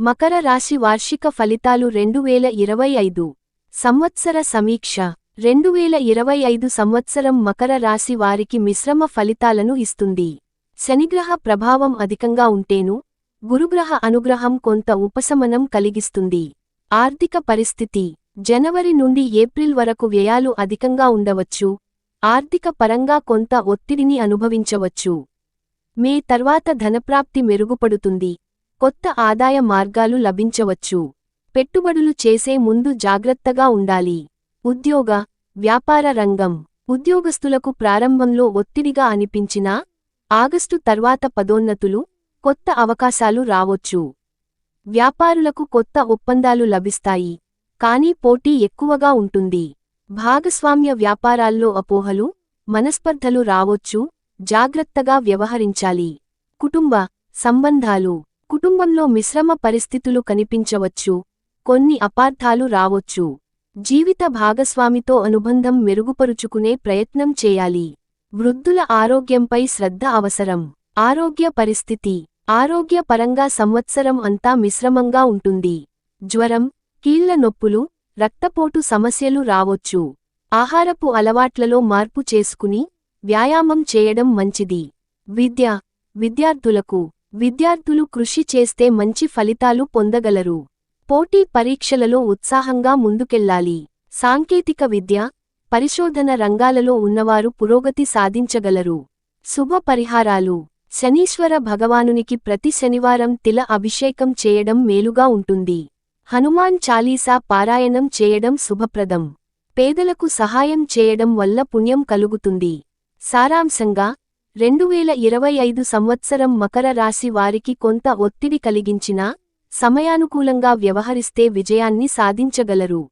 మకర రాశి వార్షిక ఫలితాలు రెండు వేల ఇరవై ఐదు. సంవత్సర సమీక్ష. రెండు వేల ఇరవై ఐదు సంవత్సరం మకర రాశి వారికి మిశ్రమ ఫలితాలను ఇస్తుంది. శనిగ్రహ ప్రభావం అధికంగా ఉంటేను గురుగ్రహ అనుగ్రహం కొంత ఉపశమనం కలిగిస్తుంది. ఆర్థిక పరిస్థితి. జనవరి నుండి ఏప్రిల్ వరకు వ్యయాలు అధికంగా ఉండవచ్చు. ఆర్థిక పరంగా కొంత ఒత్తిడిని అనుభవించవచ్చు. మే తర్వాత ధనప్రాప్తి మెరుగుపడుతుంది. కొత్త ఆదాయ మార్గాలు లభించవచ్చు. పెట్టుబడులు చేసే ముందు జాగ్రత్తగా ఉండాలి. ఉద్యోగ వ్యాపార రంగం. ఉద్యోగస్తులకు ప్రారంభంలో ఒత్తిడిగా అనిపించినా ఆగస్టు తర్వాత పదోన్నతులు కొత్త అవకాశాలు రావొచ్చు. వ్యాపారులకు కొత్త ఒప్పందాలు లభిస్తాయి. కానీ పోటీ ఎక్కువగా ఉంటుంది. భాగస్వామ్య వ్యాపారాల్లో అపోహలు మనస్పర్ధలు రావొచ్చు. జాగ్రత్తగా వ్యవహరించాలి. కుటుంబ సంబంధాలు. కుటుంబంలో మిశ్రమ పరిస్థితులు కనిపించవచ్చు కొన్ని అపార్థాలు రావొచ్చు. జీవిత భాగస్వామితో అనుబంధం మెరుగుపరుచుకునే ప్రయత్నం చేయాలి. వృద్ధుల ఆరోగ్యంపై శ్రద్ధ అవసరం. ఆరోగ్య పరిస్థితి. ఆరోగ్యపరంగా సంవత్సరం అంతా మిశ్రమంగా ఉంటుంది. జ్వరం కీళ్ళ నొప్పులు రక్తపోటు సమస్యలు రావొచ్చు. ఆహారపు అలవాట్లలో మార్పు చేసుకుని వ్యాయామం చేయడం మంచిది. విద్య. విద్యార్థులకు విద్యార్థులు కృషి చేస్తే మంచి ఫలితాలు పొందగలరు. పోటీ పరీక్షలలో ఉత్సాహంగా ముందుకెళ్ళాలి సాంకేతిక విద్య పరిశోధన రంగాలలో ఉన్నవారు పురోగతి సాధించగలరు. శుభ పరిహారాలు. శనీశ్వర భగవానునికి ప్రతి శనివారం తిల అభిషేకం చేయడం మేలుగా ఉంటుంది. హనుమాన్ చాలీసా పారాయణం చేయడం శుభప్రదం. పేదలకు సహాయం చేయడం వల్ల పుణ్యం కలుగుతుంది. సారాంశంగా రెండు వేల ఇరవై ఐదు సంవత్సరం మకర రాశి వారికి కొంత ఒత్తిడి కలిగించినా సమయానుకూలంగా వ్యవహరిస్తే విజయాన్ని సాధించగలరు.